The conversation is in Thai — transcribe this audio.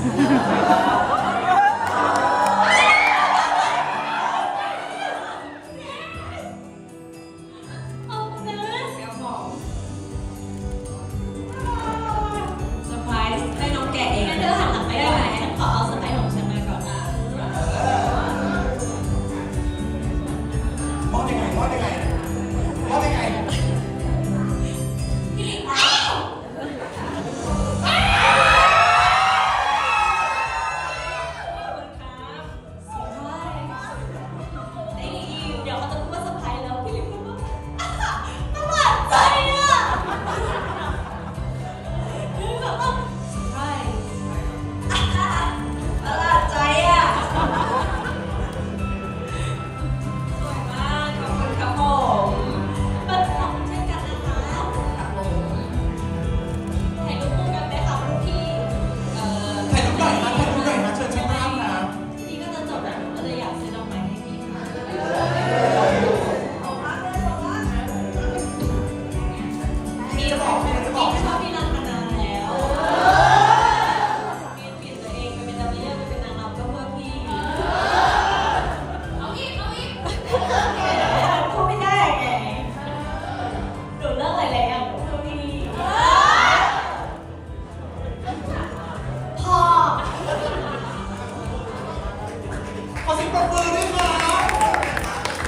เอานะเดี๋ยวบอกเซอร์ไพรส์ให้น้องแกะเองงั้นเธอหันหลังไปได้ไหมฉันขอเอาสไป ปรบมือ